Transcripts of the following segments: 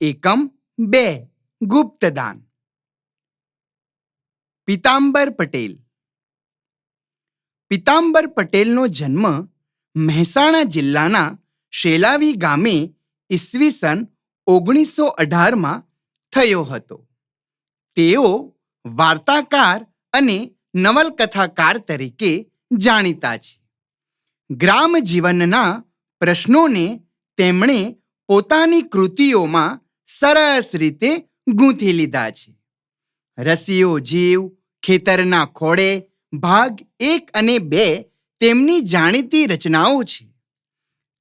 એકમ બે, ગુપ્તદાન. પિતાંબર પટેલ. પિતાંબર પટેલનો જન્મ મહેસાણા જિલ્લાના શેલાવી ગામે ઈસવીસન ઓગણીસો અઢારમાં થયો હતો. તેઓ વાર્તાકાર અને નવલકથાકાર તરીકે જાણીતા છે. ગ્રામ જીવનના પ્રશ્નોને તેમણે પોતાની કૃતિઓમાં સરસ રીતે ગૂંથી લીધા છે. રસીઓ જીવ, ખેતરના ખોળે, ભાગ એક અને બે તેમની જાણીતી રચનાઓ છે.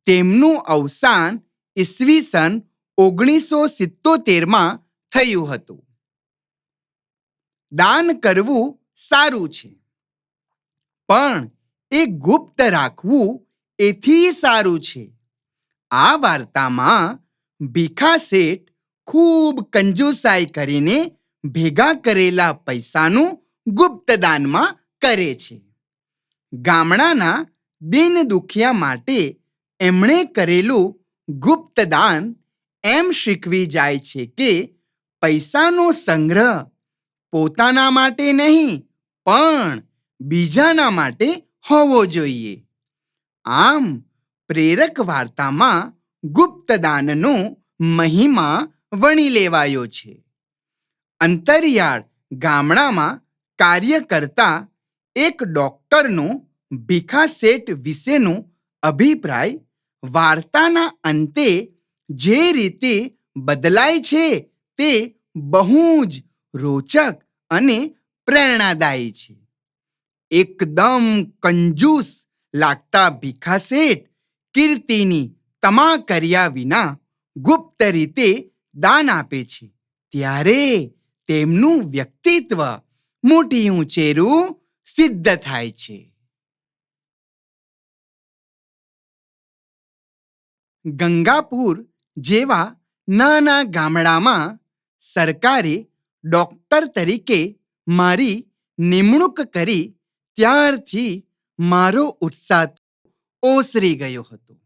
તેમનું અવસાન ઈસવીસન ઓગણીસો સિત્તોતેરમાં થયું હતું. દાન કરવું સારું છે. પણ એ ગુપ્ત રાખવું એથી સારું છે. આ વાર્તામાં ભીખા શેઠ ખૂબ કંજુસાઈ કરીને ભેગા કરેલા પૈસાનું ગુપ્તદાનમાં કરે છે. ગામડાના દિન દુખિયા માટે એમણે કરેલું ગુપ્તદાન એમ શીખવી જાય છે કે પૈસાનો સંગ્રહ પોતાના માટે નહીં, પણ બીજાના માટે હોવો જોઈએ. આમ પ્રેરક વાર્તામાં ગુપ્તદાનનો મહિમા વણી લેવાયો છે. અંતરિયાળ ગામડામાં કાર્ય કરતા એક ડોક્ટરનો ભીખા શેઠ વિશેનો અભિપ્રાય વાર્તાના અંતે જે રીતે બદલાય છે તે બહુ જ રોચક અને પ્રેરણાદાયી છે. એકદમ કંજૂસ લાગતા ભીખા શેઠ કીર્તિની તમા કર્યા વિના ગુપ્ત રીતે દાન આપે છે. ત્યારે તેમનું વ્યક્તિત્વ મોટી ઉંચેરું સિદ્ધ થાય છે. ગંગાપુર જેવા નાના ગામડામાં સરકારે ડોક્ટર તરીકે મારી નિમણૂક કરી ત્યારથી મારો ઉત્સાહ ઓસરી ગયો હતો.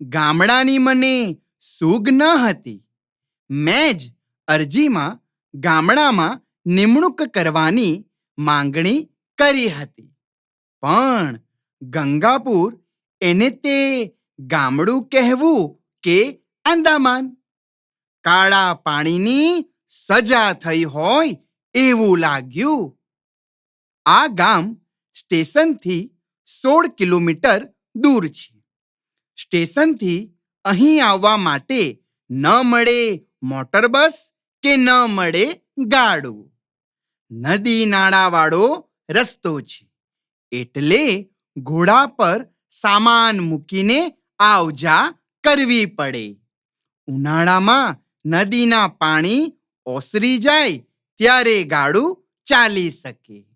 ગામડાની મને સૂગ ન હતી. મેં જ અરજીમાં ગામડામાં નિમણૂક કરવાની માંગણી કરી હતી. પણ ગંગાપુર એને તે ગામડું કહેવું કે આંદામાન. કાળા પાણીની સજા થઈ હોય એવું લાગ્યું. આ ગામ સ્ટેશનથી સોળ કિલોમીટર દૂર છે. સ્ટેશનથી અહીં આવવા માટે ન મળે મોટર બસ કે ન મળે ગાડું? નદી નાળાવાળો રસ્તો છે. એટલે ઘોડા પર સામાન મૂકીને આવજા કરવી પડે. ઉનાળામાં નદીના પાણી ઓસરી જાય ત્યારે ગાડું ચાલી શકે.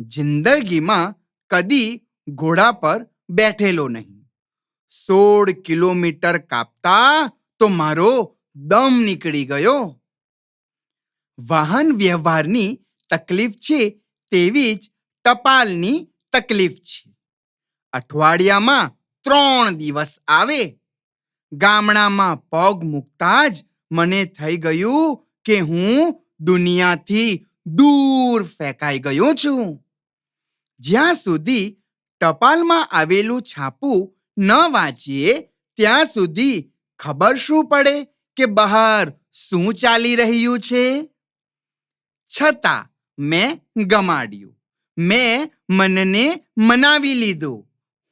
જિંદગીમાં કદી ઘોડા પર બેઠેલો નહીં. સોળ કિલોમીટર કાપતા તો મારો દમ નીકળી ગયો. વાહન વ્યવહારની તકલીફ છે તેવી જ ટપાલની તકલીફ છે. અઠવાડિયામાં ત્રણ દિવસ આવે. ગામડામાં પગ મૂકતા જ મને થઈ ગયું કે હું દુનિયાથી દૂર ફેંકાઈ ગયો છું. જ્યાં સુધી ટપાલમાં આવેલું છાપું ન વાંચીએ, ત્યાં સુધી ખબર શું પડે? કે બહાર શું ચાલી રહ્યું છે? છતાં મેં ગમાડ્યું. મેં મનને મનાવી લીધું.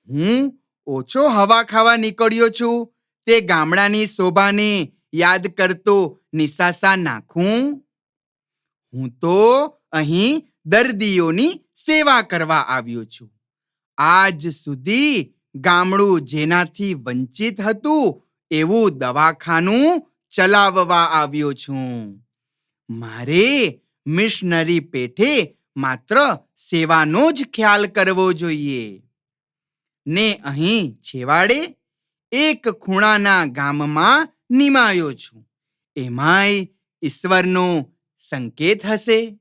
હું ઓછો હવા ખાવા નીકળ્યો છું. તે ગામડાની શોભાને યાદ કરતો નિશાસા નાખું. હું તો અહીં દર્દીઓની સેવા કરવા આવ્યો છું. આજ સુધી ગામડું જેનાથી વંચિત હતું એવું દવાખાનું ચલાવવા આવ્યો છું. મારે મિશનરી પેઠે માત્ર સેવાનો જ ખ્યાલ કરવો જોઈએ. ને અહીં છેવાડે એક ખૂણાના ગામમાં નિમાયો છું. એમાંય ઈશ્વરનો સંકેત હશે.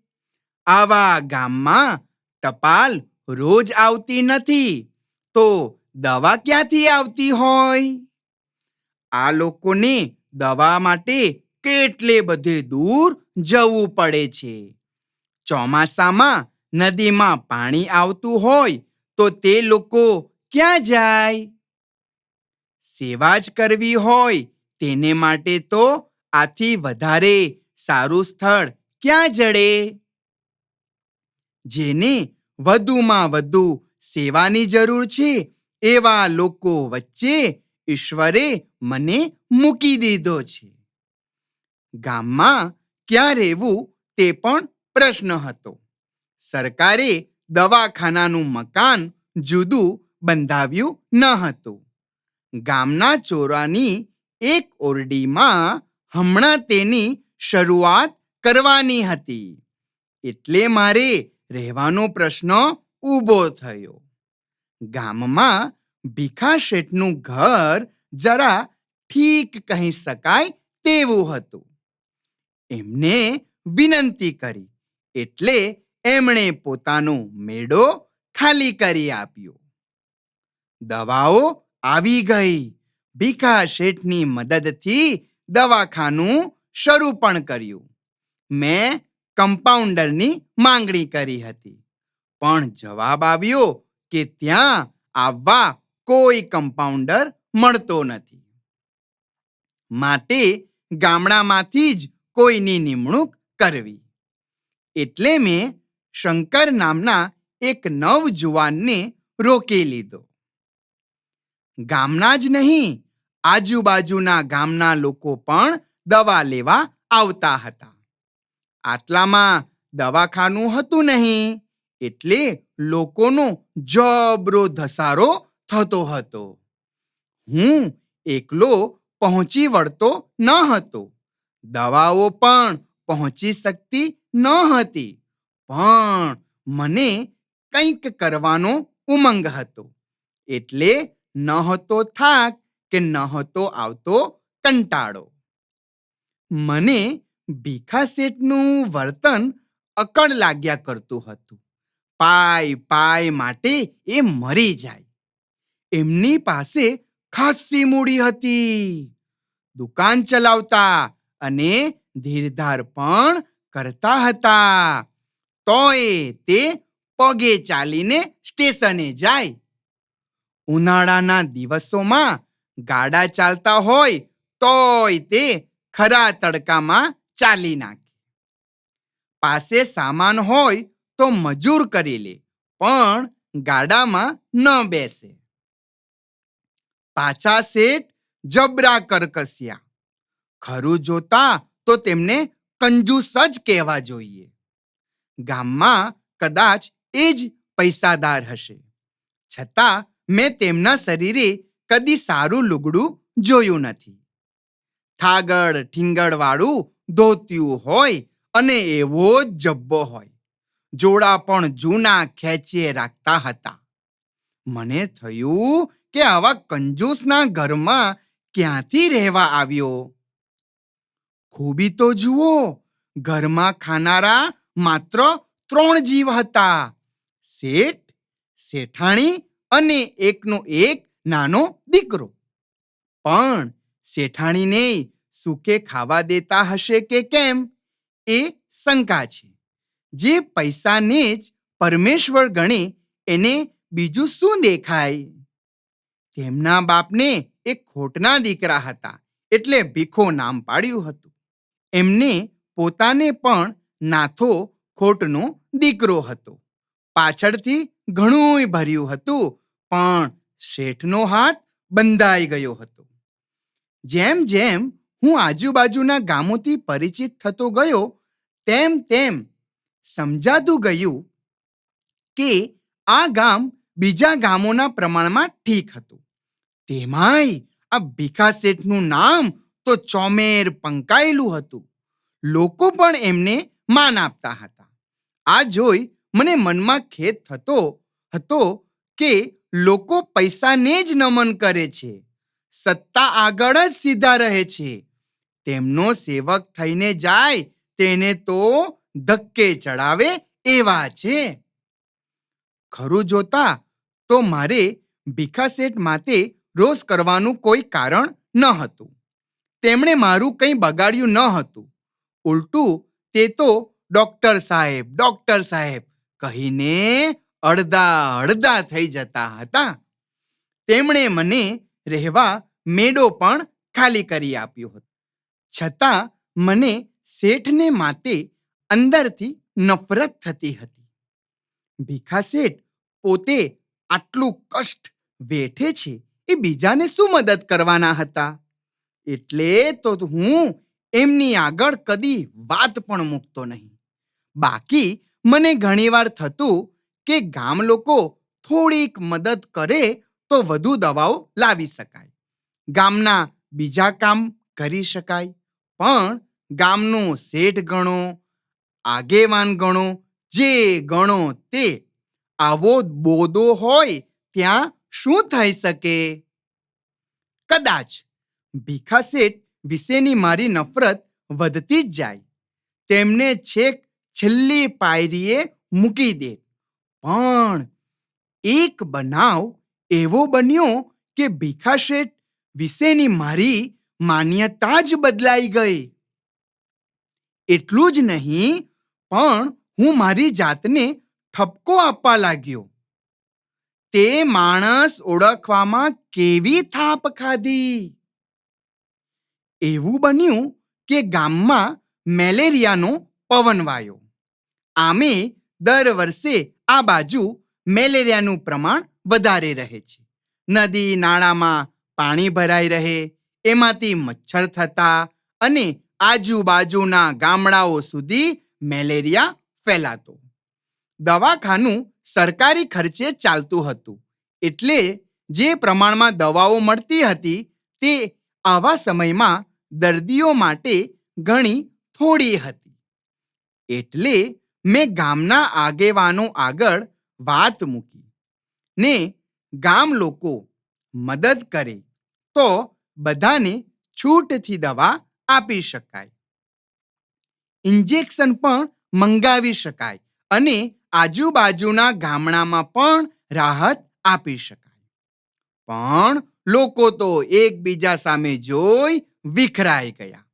આવા ગામમાં ટપાલ રોજ આવતી નથી, તો દવા ક્યાંથી આવતી હોય? આ લોકોને દવા માટે કેટલે બધે દૂર જવું પડે છે? ચોમાસામાં નદીમાં પાણી આવતું હોય તો તે લોકો ક્યાં જાય? સેવા જ કરવી હોય તેને માટે તો આથી વધારે સારું સ્થળ ક્યાં જડે? જેને વધુમાં વધુ સેવાની જરૂર છે એવા લોકો વચ્ચે ઈશ્વરે મને મૂકી દીધો છે. ગામમાં ક્યાં રહેવું તે પણ પ્રશ્ન હતો. સરકારે દવાખાનાનું મકાન જુદું બંધાવ્યું ન હતું. ગામના ચોરાની એક ઓરડીમાં હમણાં તેની શરૂઆત કરવાની હતી. એટલે મારે રહેવાનો પ્રશ્ન ઊભો થયો. ગામમાં ભીખા શેઠનું ઘર જરા ઠીક કહી શકાય તેવું હતું. એમને વિનંતી કરી, એટલે એમણે પોતાનો મેળો ખાલી કરી આપ્યો. દવાઓ આવી ગઈ. ભીખા શેઠની મદદથી દવાખાનું શરૂ પણ કર્યું. મેં કમ્પાઉન્ડરની માંગણી કરી હતી. પણ જવાબ આવ્યો કે ત્યાં આવવા કોઈ કમ્પાઉન્ડર મળતો નથી. માટે ગામડામાંથી જ કોઈની નિમણૂક કરવી. એટલે મેં શંકર નામના એક નવ જુવાનને રોકી લીધો. ગામના જ નહીં, આજુબાજુના ગામના લોકો પણ દવા લેવા આવતા હતા. આટલામાં દવાખાનું હતું નહીં, એટલે લોકોનો જબરો ધસારો થતો હતો. હું એકલો પહોંચી વળતો ન હતો. દવાઓ પણ પહોંચી શકતી ન હતી, પણ મને કંઈક કરવાનો ઉમંગ હતો. એટલે ન હતો થાક કે ન હતો આવતો કંટાળો. મને ભીખા શેઠનું વર્તન અકળ લાગ્યા કરતું હતું. પાય પાય માટે એ મરી જાય. એમની પાસે ખાસી મૂડી હતી. દુકાન ચલાવતા અને ધીરધાર પણ કરતા હતા. તોય તે પગે ચાલીને સ્ટેશને જાય. ઉનાળાના દિવસોમાં ગાડા ચાલતા હોય તોય તે ખરા તડકામાં ચાલી નાખે. પાસે સામાન હોય તો મજૂર કરી લે, પણ ગાડામાં ન બેસે. પાછા શેઠ જબરા કરકસ્યા. ખરું જોતા તો તેમને કંજૂસ જ કહેવા જોઈએ. ગામમાં કદાચ એ જ પૈસાદાર હશે. છતાં મેં તેમના શરીરે કદી સારું લુગડું જોયું નથી. થાગડ ઠીંગડ વાળું ધોતિયું હોય અને એવો જ જબ્બો હોય. જોડા પણ જૂના ખેંચીએ રાખતા હતા. મને થયું કે આવા કંજૂસના ઘરમાં ક્યાંથી રહેવા આવ્યો? ખૂબી તો જુઓ, ઘરમાં ખાનારા માત્ર ત્રણ જીવ હતા. શેઠ, શેઠાણી અને એકનો એક નાનો દીકરો. પણ શેઠાણીને સુખે ખાવા દેતા હશે કે કેમ? એ શંકા છે. જે પૈસાને જ પરમેશ્વર ગણે, એને બીજું શું દેખાય? તેમના બાપને એક ખોટના દીકરા હતા એટલે ભીખો નામ પાડ્યું હતું. એમને પોતાને પણ નાથો ખોટનો દીકરો હતો. પાછળથી ઘણું ભર્યું હતું, પણ શેઠનો હાથ બંધાઈ ગયો હતો. જેમ જેમ હું આજુબાજુના ગામોથી પરિચિત થતો ગયો, તેમ તેમ સમજાતું ગયું કે આ ગામ બીજા ગામોના પ્રમાણમાં ઠીક હતું. તેમાંય આ ભીખા શેઠનું નામ તો ચોમેર પંકાયેલું હતું. લોકો પણ એમને માન આપતા હતા. આ જોઈ મને મનમાં ખેદ થતો હતો કે લોકો પૈસાને જ નમન કરે છે. સત્તા આગળ જ સીધા રહે છે. તેમનો સેવક થઈને જાય તેને તો ધક્કે ચડાવે એવા છે. ખરું જોતા તો મારે ભીખા શેઠ માતે રોષ કરવાનું કોઈ કારણ ન હતું. તેમણે મારું કંઈ બગાડ્યું ન હતું. ઉલટું તે તો ડોક્ટર સાહેબ ડોક્ટર સાહેબ કહીને અડધા અડધા થઈ જતા હતા. તેમણે મને રહેવા મેડો પણ ખાલી કરી આપ્યો હતો. છતાં મને શેઠને માટે અંદરથી નફરત થતી હતી. ભીખા શેઠ પોતે આટલું કષ્ટ વેઠે છે? એ બીજાને શું મદદ કરવાના હતા? એટલે તો હું એમની આગળ કદી વાત પણ મૂકતો નહીં. બાકી મને ઘણીવાર થતું કે ગામ લોકો થોડીક મદદ કરે તો વધુ દવાઓ લાવી શકાય. ગામના બીજા કામ કરી શકાય, પણ ગામનું શેઠ ગણો, આગેવાન ગણો, જે ગણો તે આવો બોદો હોય ત્યાં શું થઈ શકે? કદાચ ભીખા શેઠ વિશેની મારી નફરત વધતી જ જાય. તેમને છેક છેલ્લી પાયરીએ મૂકી દે. પણ એક બનાવ એવો બન્યો કે ભીખા શેઠ વિશેની મારી માન્યતા જ બદલાઈ ગઈ. એટલું જ નહીં, પણ હું મારી જાતને ઠપકો આપવા લાગ્યો. તે માણસ ઓળખવામાં કેવી થાપ ખાધી? એવું બન્યું કે ગામમાં મેલેરિયાનો પવન વાયો. આમે દર વર્ષે આ બાજુ મેલેરિયાનું પ્રમાણ વધારે રહે છે. નદી નાળામાં પાણી ભરાઈ રહે, એમાંથી મચ્છર થતા અને આજુબાજુના ગામડાઓ સુધી મેલેરિયા ફેલાતો. દવાખાનું સરકારી ખર્ચે ચાલતું હતું. એટલે જે પ્રમાણમાં દવાઓ મળતી હતી તે આવા સમયમાં દર્દીઓ માટે ઘણી થોડી હતી. એટલે મેં ગામના આગેવાનો આગળ વાત મૂકી. ને ગામ લોકો મદદ કરે તો બધાને છૂટથી દવા આપી શકાય. ઇન્જેક્શન પણ મંગાવી શકાય અને આજુબાજુના ગામડામાં પણ રાહત આપી શકાય. પણ લોકો તો એકબીજા સામે જોઈ વિખરાઈ ગયા.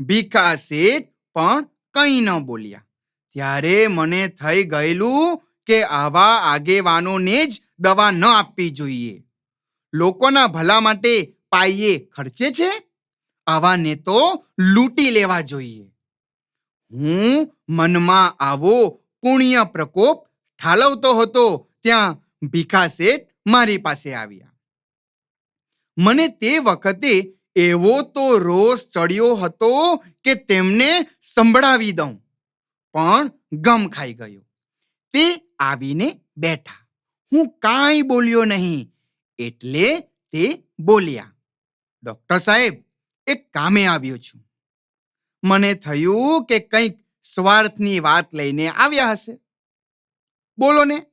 ભીખા શેઠ પણ કંઈ ન બોલ્યા. ત્યારે મને થઈ ગયેલું કે આવા આગેવાનોને જ દવા ન આપવી જોઈએ. લોકોના ભલા માટે પાઈએ ખર્ચે છે? આવાને તો લૂંટી લેવા જોઈએ. હું મનમાં આવો પુણ્ય પ્રકોપ ઠાલવતો હતો, ત્યાં ભીખા શેઠ મારી પાસે આવ્યા. મને તે વખતે એવો તો રોષ ચડ્યો હતો કે તેમને સંભળાવી દઉં, પણ ગમ ખાઈ ગયો. તે આવીને બેઠા. હું કાંઈ બોલ્યો નહીં, એટલે તે બોલ્યા, ડોક્ટર સાહેબ, એક કામે આવ્યો છું. મને થયું કે કંઈક સ્વાર્થની વાત લઈને આવ્યા હશે. બોલો ને,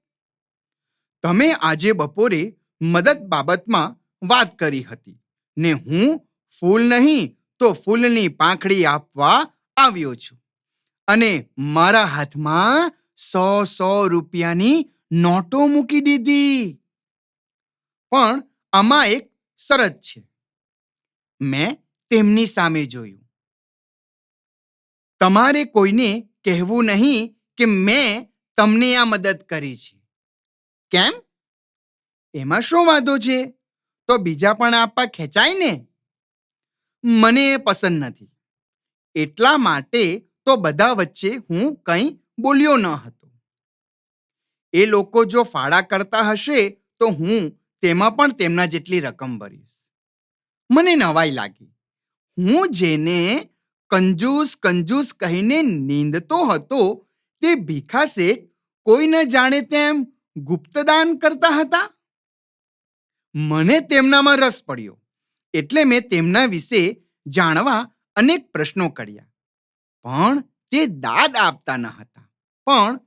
તમે આજે બપોરે મદદ બાબતમાં વાત કરી હતી ને હું ફૂલ નહીં તો ફૂલની પાંખડી આપવા આવ્યો છું અને મારા હાથમાં સો સો રૂપિયાની નોટો મૂકી દીધી. પણ આમાં એક શરત છે. મેં તેમની સામે જોયું. તમારે કોઈને કહેવું નહીં કે મેં તમને આ મદદ કરી છે. કેમ? એમાં શું વાંધો છે? તો બીજા પણ આપવા ખેંચાય ને? મને એ પસંદ નથી. એટલા માટે તો બધા વચ્ચે હું કંઈ બોલ્યો ન હતો. એ લોકો જો ફાળા કરતા હશે તો હું તેમાં પણ તેમના જેટલી રકમ ભરીશ. મને નવાઈ લાગી. હું જેને કંજૂસ કંજૂસ કહીને નીંદતો હતો તે ભીખા કોઈ ન જાણે તેમ ગુપ્તદાન કરતા હતા? મને તેમનામાં રસ પડ્યો, એટલે મેં તેમના વિશે જાણવા અનેક પ્રશ્નો કર્યા. પણ તે દાદ આપતા ન હતા. પણ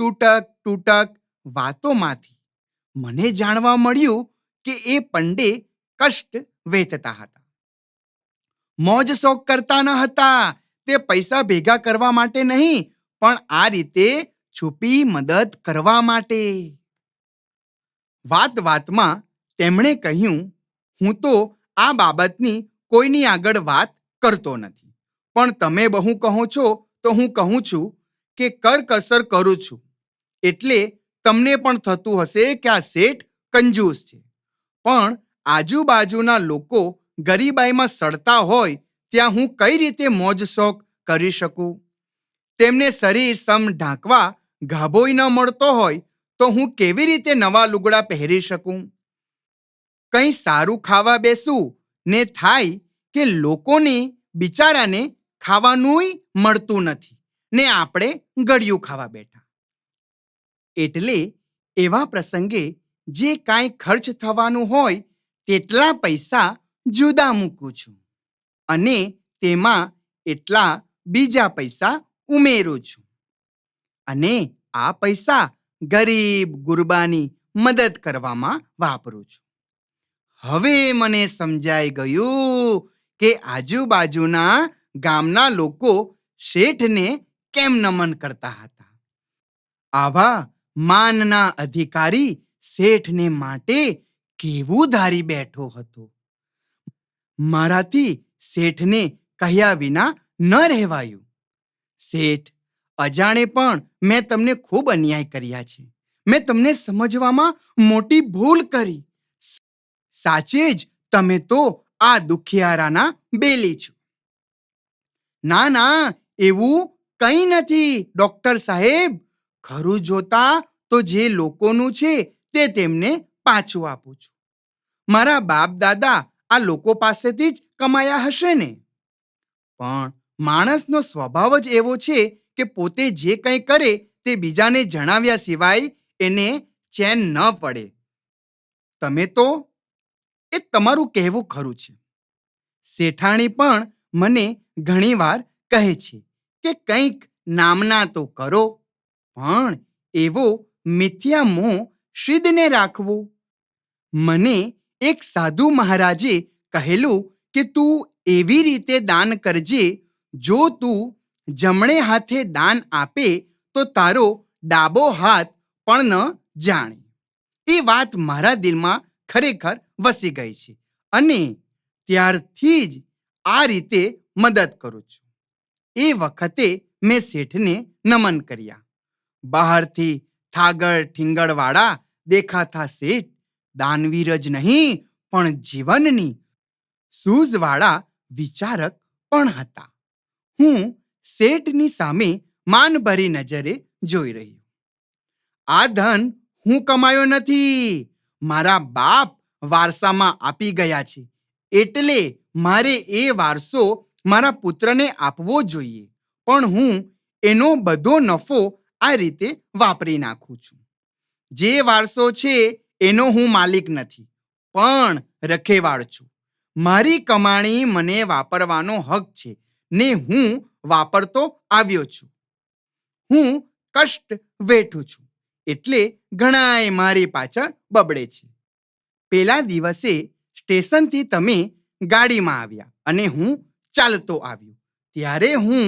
તૂટક તૂટક વાતોમાંથી મને જાણવા મળ્યું કે એ પંડે કષ્ટ વેચતા હતા. મોજ શોખ કરતા ન હતા. તે પૈસા ભેગા કરવા માટે નહીં, પણ આ રીતે છુપી મદદ કરવા માટે. વાત વાતમાં તેમણે કહ્યું, હું તો આ બાબતની કોઈની આગળ વાત કરતો નથી. પણ તમે બહુ કહો છો તો હું કહું છું કે કરકસર કરું છું. એટલે તમને પણ થતું હશે કે આ શેઠ કંજૂસ છે. પણ આજુબાજુના લોકો ગરીબાઈમાં સડતા હોય ત્યાં હું કઈ રીતે મોજ શોખ કરી શકું? તેમને શરીર સમ ઢાંકવા ગાભોય ન મળતો હોય તો હું કેવી રીતે નવા લુગડા પહેરી શકું? કંઈ સારું ખાવા બેસું ને થાય કે લોકોને બિચારાને ખાવાનુંય મળતું નથી ને આપણે ગળ્યું ખાવા બેઠા? એટલે એવા પ્રસંગે જે કાંઈ ખર્ચ થવાનું હોય તેટલા પૈસા જુદા મૂકું છું અને તેમાં એટલા બીજા પૈસા ઉમેરું છું. અને આ પૈસા ગરીબ, ગુરબાની મદદ કરવામાં વાપરું છું. હવે મને સમજાઈ ગયું કે આજુબાજુના ગામના લોકો શેઠને કેમ નમન કરતા હતા? આવા માનના અધિકારી શેઠને માટે કેવું ધારી બેઠો હતો? મારાથી શેઠને કહ્યા વિના ન રહેવાયું. શેઠ, અજાણે પણ મેં તમને ખૂબ અન્યાય કર્યા છે. મેં તમને સમજવામાં મોટી ભૂલ કરી. સાચે જ તમે તો આ દુખિયારાના બેલી છો. ના ના, એવું કંઈ નથી, ડોક્ટર સાહેબ. ખરું જોતા તો જે લોકોનું છે તે તેમને પાછું આપું છું. મારા બાપ દાદા આ લોકો પાસેથી જ કમાયા હશે ને? પણ માણસનો સ્વભાવ જ એવો છે કે પોતે જે કંઈ કરે તે બીજાને જણાવ્યા સિવાય એને ચેન ન પડે. તમે તો એ તમારું કહેવું ખરું છે. શેઠાણી પણ મને ઘણીવાર કહે છે કે કંઈક નામના તો કરો, પણ એવો મિથ્યા મોહ સિદ્ધને રાખવો. મને એક સાધુ મહારાજે કહેલું કે, તું એવી રીતે દાન કરજે, જો તું જમણે હાથે દાન આપે, તો તારો ડાબો હાથ પણ ન જાણે. એ વાત મારા દિલમાં ખરેખર વસી ગઈ છે અને ત્યારથી જ આ રીતે મદદ કરું છું. એ વખતે મેં શેઠને નમન કર્યા. બહારથી થાગડ ઠીંગડવાળા દેખાતા શેઠ દાનવીર જ નહીં, પણ જીવનની સૂઝવાળા વિચારક પણ હતા. હું શેઠની સામે માનભરી નજરે જોઈ રહ્યો. આ ધન હું કમાયો નથી. મારા બાપ વારસામાં આપી ગયા છે. એટલે મારે એ વારસો મારા પુત્રને આપવો જોઈએ. પણ હું એનો બધો નફો આ રીતે વાપરી નાખું છું. જે વારસો છે એનો હું માલિક નથી, પણ રખેવાળ છું. મારી કમાણી મને વાપરવાનો હક છે, ને હું વાપરતો આવ્યો છું. હું કષ્ટ વેઠું છું, એટલે ઘણાય મારી પાછળ બબડે છે. પેલા દિવસે સ્ટેશનથી તમે ગાડીમાં આવ્યા અને હું ચાલતો આવ્યો. ત્યારે હું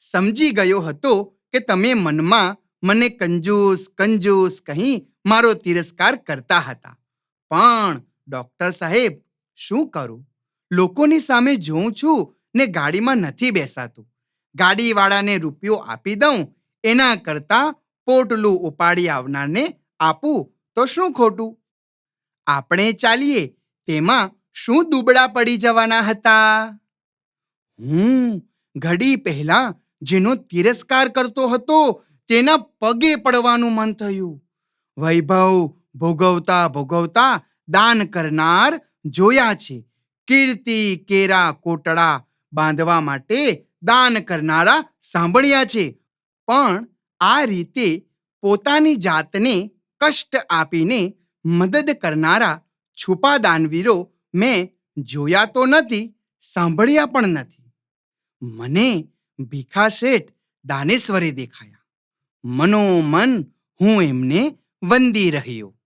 સમજી ગયો હતો કે તમે મનમાં મને કંજૂસ કંજૂસ કહી મારો તિરસ્કાર કરતા હતા. પણ ડોક્ટર સાહેબ, શું કરું? લોકોની સામે જોઉં છું ને ગાડીમાં નથી બેસાતું. ગાડીવાળાને રૂપિયો આપી દઉં, એના કરતાં પોટલું ઉપાડી આવનારને આપું, તો શું ખોટું? આપણે ચાલીએ, તેમાં શું દુબળા પડી જવાના હતા? હું ઘડી પહેલા જેનો તિરસ્કાર કરતો હતો, તેના પગે પડવાનું મન થયું. વૈભવ ભોગવતા ભોગવતા દાન કરનાર જોયા છે. કીર્તિ, કેરા, કોટડા બાંધવા માટે દાન કરનારા સાંભળ્યા છે. પણ આ રીતે પોતાની જાતને કષ્ટ આપીને મદદ કરનારા છુપા દાનવીરો મેં જોયા તો નથી, સાંભળ્યા પણ નથી. મને ભીખા શેઠ દાનેશ્વરે દેખાયા. મનોમન હું એમને વંદી રહ્યો.